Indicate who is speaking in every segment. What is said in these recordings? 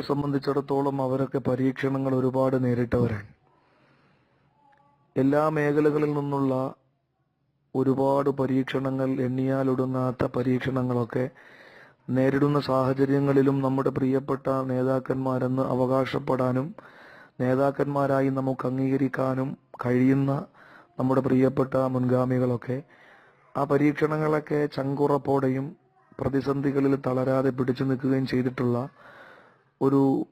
Speaker 1: സംബന്ധിച്ചിടത്തോളം അവരൊക്കെ പരീക്ഷണങ്ങൾ ഒരുപാട് നേരിട്ടവരാണ്. എല്ലാ മേഖലകളിൽ നിന്നുള്ള ഒരുപാട് പരീക്ഷണങ്ങൾ എണ്ണിയാലൊടുങ്ങാത്ത പരീക്ഷണങ്ങളൊക്കെ നേരിടുന്ന സാഹചര്യങ്ങളിലും നമ്മുടെ പ്രിയപ്പെട്ട നേതാക്കന്മാരെന്ന് അവകാശപ്പെടാനും നേതാക്കന്മാരായി നമുക്ക് അംഗീകരിക്കാനും കഴിയുന്ന നമ്മുടെ പ്രിയപ്പെട്ട മുൻഗാമികളൊക്കെ ആ പരീക്ഷണങ്ങളൊക്കെ ചങ്കുറപ്പോടെയും പ്രതിസന്ധികളിൽ തളരാതെ പിടിച്ചു നിൽക്കുകയും ചെയ്തിട്ടുള്ള ഒരു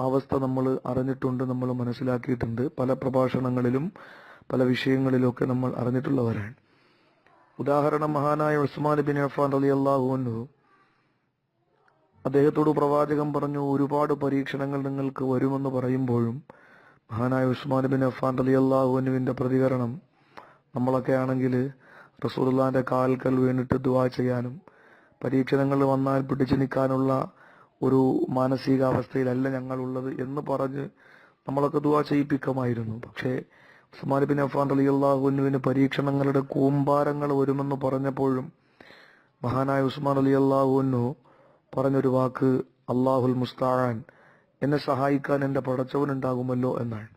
Speaker 1: അവസ്ഥ നമ്മൾ അറിഞ്ഞിട്ടുണ്ട് നമ്മൾ മനസ്സിലാക്കിയിട്ടുണ്ട്. പല പ്രഭാഷണങ്ങളിലും പല വിഷയങ്ങളിലൊക്കെ നമ്മൾ അറിഞ്ഞിട്ടുള്ളവരാണ്. ഉദാഹരണം മഹാനായ ഉസ്മാൻ ബിൻ അഫാൻ അലി അള്ളാഹുവിനു അദ്ദേഹത്തോട് പ്രവാചകം പറഞ്ഞു ഒരുപാട് പരീക്ഷണങ്ങൾ നിങ്ങൾക്ക് വരുമെന്ന് പറയുമ്പോഴും മഹാനായ ഉസ്മാൻ ബിൻ അഫാൻ അലി അള്ളാഹുവിനുവിന്റെ പ്രതികരണം നമ്മളൊക്കെ ആണെങ്കിൽ റസൂലുള്ളാന്റെ കാൽക്കൽ വീണിട്ട് ദുവാ ചെയ്യാനും പരീക്ഷണങ്ങൾ വന്നാൽ പിടിച്ചു നിൽക്കാനുള്ള ഒരു മാനസികാവസ്ഥയിലല്ല ഞങ്ങളുള്ളത് എന്ന് പറഞ്ഞ് നമ്മളൊക്കെ ദുവാ ചെയ്യിപ്പിക്കുമായിരുന്നു. പക്ഷേ ഉസ്മാൻ ബിൻ അഫാൻ അലി അള്ളാഹുവിന് പരീക്ഷണങ്ങളുടെ കൂമ്പാരങ്ങൾ വരുമെന്ന് പറഞ്ഞപ്പോഴും മഹാനായ ഉസ്മാൻ അലി അള്ളാഹുവിനു പറഞ്ഞൊരു വാക്ക് അള്ളാഹുൽ മുസ്താൻ എന്നെ സഹായിക്കാൻ എന്റെ പടച്ചവനുണ്ടാകുമല്ലോ എന്നാണ്.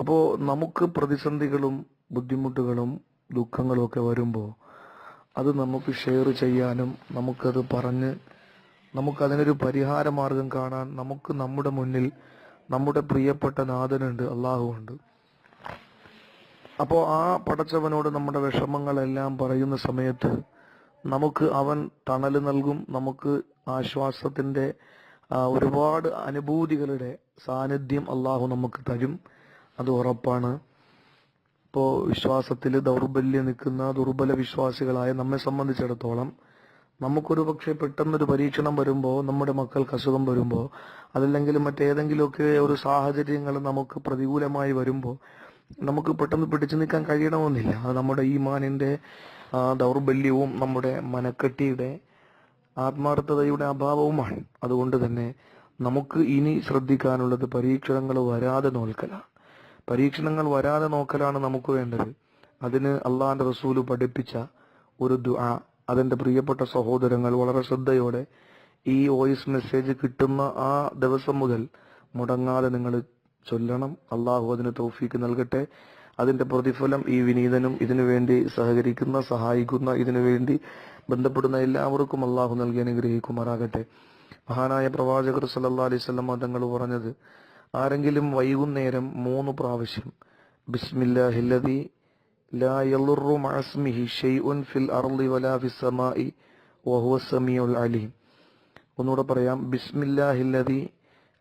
Speaker 1: അപ്പോൾ നമുക്ക് പ്രതിസന്ധികളും ബുദ്ധിമുട്ടുകളും ദുഃഖങ്ങളും ഒക്കെ വരുമ്പോൾ അത് നമുക്ക് ഷെയർ ചെയ്യാനും നമുക്കത് പറഞ്ഞ് നമുക്കതിനൊരു പരിഹാര മാർഗം കാണാൻ നമുക്ക് നമ്മുടെ മുന്നിൽ നമ്മുടെ പ്രിയപ്പെട്ട നാഥനുണ്ട് അള്ളാഹുണ്ട് അപ്പോൾ ആ പടച്ചവനോട് നമ്മുടെ വിഷമങ്ങളെല്ലാം പറയുന്ന സമയത്ത് നമുക്ക് അവൻ തണൽ നൽകും നമുക്ക് ആശ്വാസത്തിന്റെ ഒരുപാട് അനുഭൂതികളുടെ സാന്നിധ്യം അള്ളാഹു നമുക്ക് തരും. അത് ഉറപ്പാണ്. ഇപ്പോൾ വിശ്വാസത്തിൽ ദൗർബല്യം നിൽക്കുന്ന ദുർബല വിശ്വാസികളായ നമ്മെ സംബന്ധിച്ചിടത്തോളം നമുക്കൊരു പക്ഷേ പെട്ടെന്നൊരു പരീക്ഷണം വരുമ്പോൾ നമ്മുടെ മക്കൾക്ക് അസുഖം വരുമ്പോൾ അതല്ലെങ്കിൽ മറ്റേതെങ്കിലുമൊക്കെ ഒരു സാഹചര്യങ്ങൾ നമുക്ക് പ്രതികൂലമായി വരുമ്പോൾ നമുക്ക് പെട്ടെന്ന് പിടിച്ചു നിൽക്കാൻ കഴിയണമെന്നില്ല. അത് നമ്മുടെ ഈമാനിന്റെ ദൗർബല്യവും നമ്മുടെ മനക്കെട്ടിയുടെ ആത്മാർത്ഥതയുടെ അഭാവവുമാണ്. അതുകൊണ്ട് തന്നെ നമുക്ക് ഇനി ശ്രദ്ധിക്കാനുള്ളത് പരീക്ഷണങ്ങൾ വരാതെ നോൽക്കലാണ്. പരീക്ഷണങ്ങൾ വരാതെ നോക്കലാണ് നമുക്ക് വേണ്ടത്. അതിന് അള്ളാഹാന്റെ റസൂൽ പഠിപ്പിച്ച ഒരു ദുആ അതെന്റെ പ്രിയപ്പെട്ട സഹോദരങ്ങൾ വളരെ ശ്രദ്ധയോടെ ഈ വോയിസ് മെസ്സേജ് കിട്ടുന്ന ആ ദിവസം മുതൽ മുടങ്ങാതെ നിങ്ങൾ ചൊല്ലണം. അള്ളാഹു അതിന് തൗഫീക്ക് നൽകട്ടെ. അതിന്റെ പ്രതിഫലം ഈ വിനീതനും ഇതിനുവേണ്ടി സഹകരിക്കുന്ന സഹായിക്കുന്ന ഇതിനുവേണ്ടി ബന്ധപ്പെടുന്ന എല്ലാവർക്കും അള്ളാഹു നൽകി അനുഗ്രഹിക്കുമാറാകട്ടെ. മഹാനായ പ്രവാചകർ സല്ലാ അലൈഹി വസല്ലം തങ്ങൾ പറഞ്ഞത് ആരെങ്കിലും വൈകുന്നേരം മൂന്ന് പ്രാവശ്യം ബിസ്മില്ലാഹില്ലദി ലാ യളുറു മഅസ്മിഹി ഷൈഉൻ ഫിൽ അർളി വലാ ഫിസ് സമാഇ വഹുവ സമീഉൽ അലീം ഒന്നുകൂടെ പറയാം. ബിസ്മില്ലാഹില്ലദി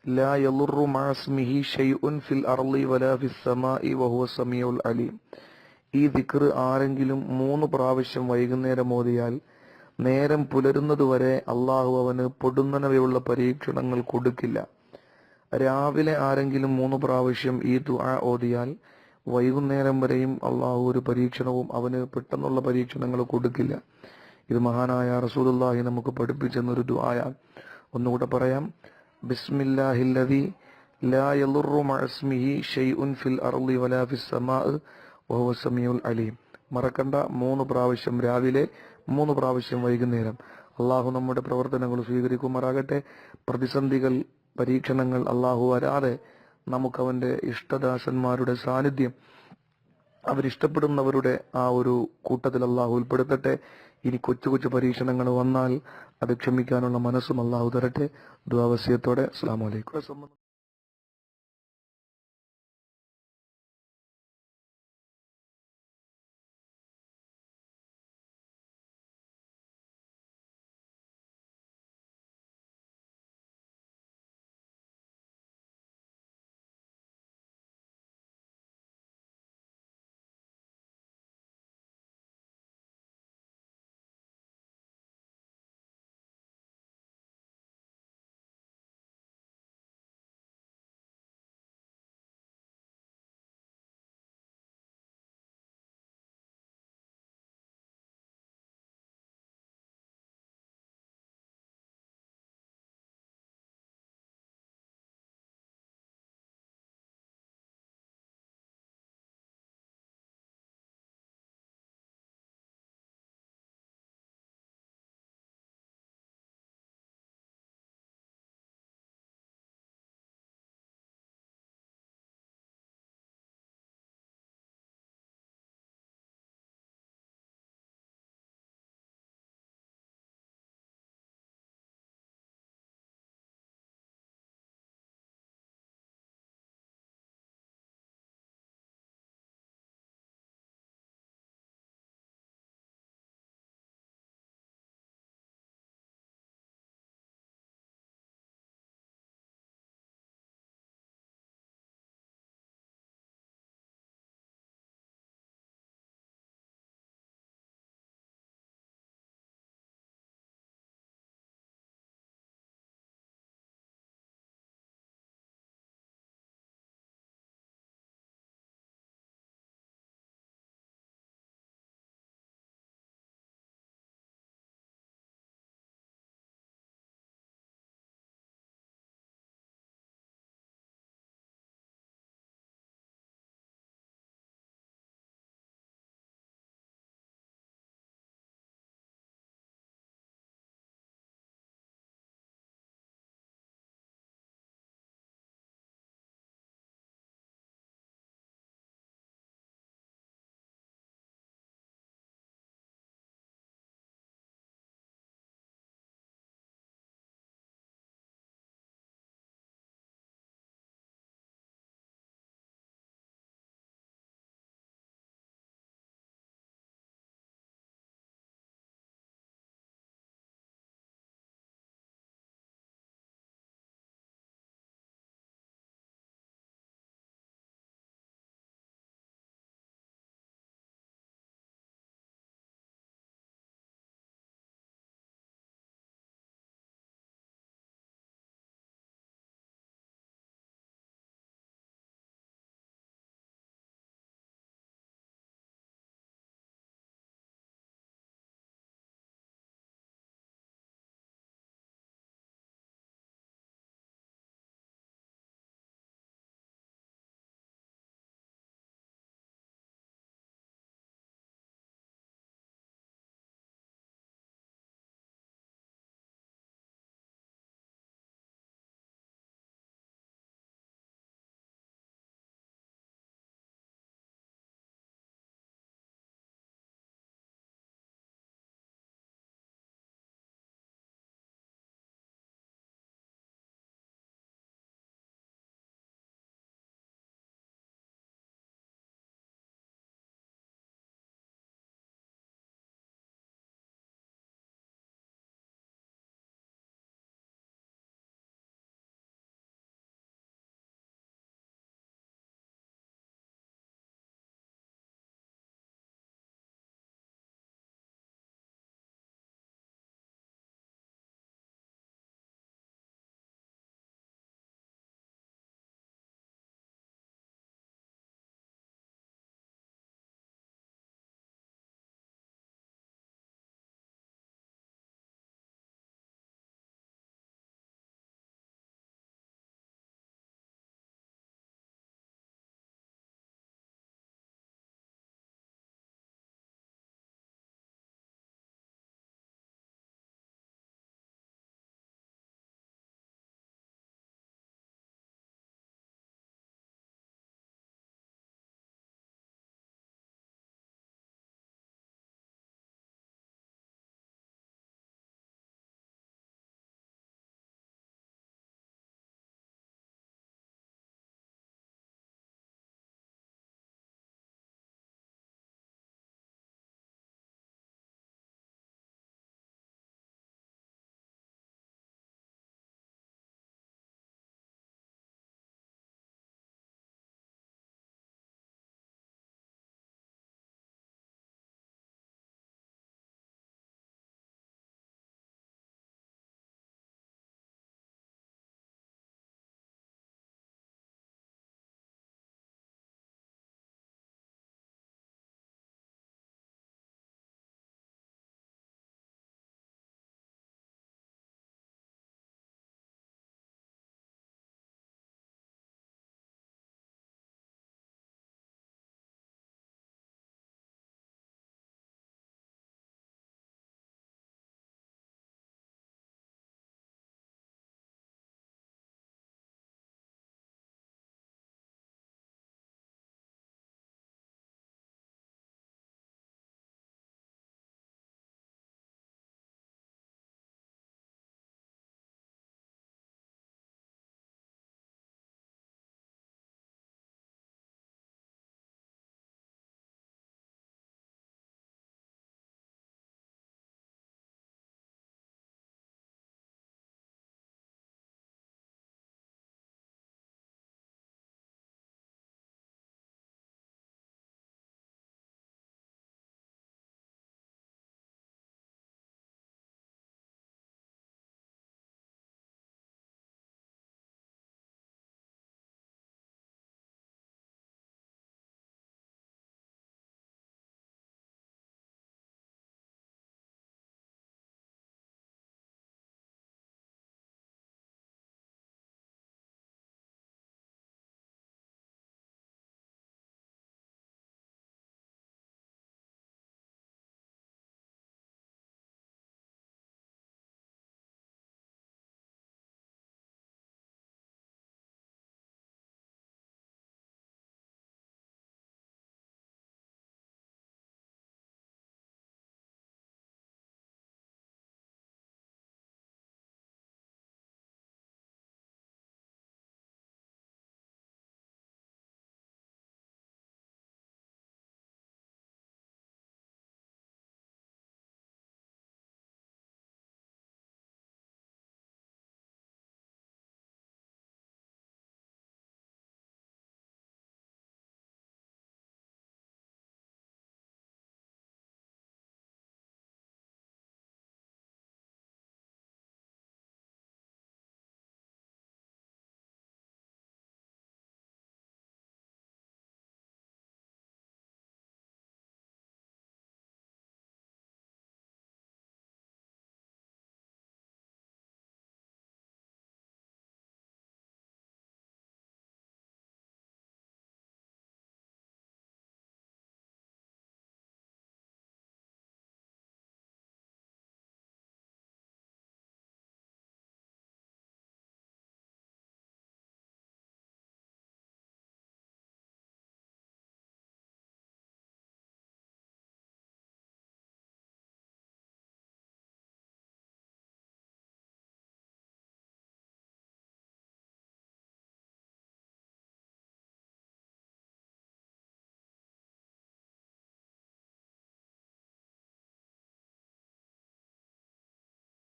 Speaker 1: ലാ യളുറു മഅസ്മിഹി ഷൈഉൻ ഫിൽ അർളി വലാ ഫിസ് സമാഇ വഹുവ സമീഉൽ അലീം. ഈ ദിക്ർ ആരെങ്കിലും മൂന്ന് പ്രാവശ്യം വൈകുന്നേരം ഓതിയാൽ നേരം പുലരുന്നതുവരെ അള്ളാഹു അവന് പൊടുന്നനവയുള്ള പരീക്ഷണങ്ങൾ കൊടുക്കില്ല. രാവിലെ ആരെങ്കിലും മൂന്ന് പ്രാവശ്യം ഈ ദുആ ഓതിയാൽ വൈകുന്നേരം വരെയും അള്ളാഹു ഒരു പരീക്ഷണവും അവന് പെട്ടെന്നുള്ള പരീക്ഷണങ്ങൾ കൊടുക്കില്ല. ഇത് മഹാനായ റസൂലുള്ളാഹി നമുക്ക് പഠിപ്പിച്ചെന്നൊരു ദുആയ. ഒന്നുകൂടെ പറയാം. ബിസ്മില്ലാഹില്ലദി ലാ യളുറു മഅസ്മിഹി ഷൈഉൻ ഫിൽ അർളി വലാ ഫിസ് വഹുവ സമീഉൽ അലീം. മറക്കണ്ട മൂന്ന് പ്രാവശ്യം രാവിലെ മൂന്ന് പ്രാവശ്യം വൈകുന്നേരം. അള്ളാഹു നമ്മുടെ പ്രവർത്തനങ്ങൾ സ്വീകരിക്കുമാറാകട്ടെ. പ്രതിസന്ധികൾ പരീക്ഷണങ്ങൾ അള്ളാഹു വരാതെ നമുക്ക് അവന്റെ ഇഷ്ടദാസന്മാരുടെ സാന്നിധ്യം അവരിഷ്ടപ്പെടുന്നവരുടെ ആ ഒരു കൂട്ടത്തിൽ അള്ളാഹു ഉൾപ്പെടുത്തട്ടെ. ഇനി കൊച്ചു കൊച്ചു പരീക്ഷണങ്ങൾ വന്നാൽ അത് ക്ഷമിക്കാനുള്ള മനസ്സും അള്ളാഹു തരട്ടെ. ദ്വാവസ്യത്തോടെ അസ്സാം വലൈക്കും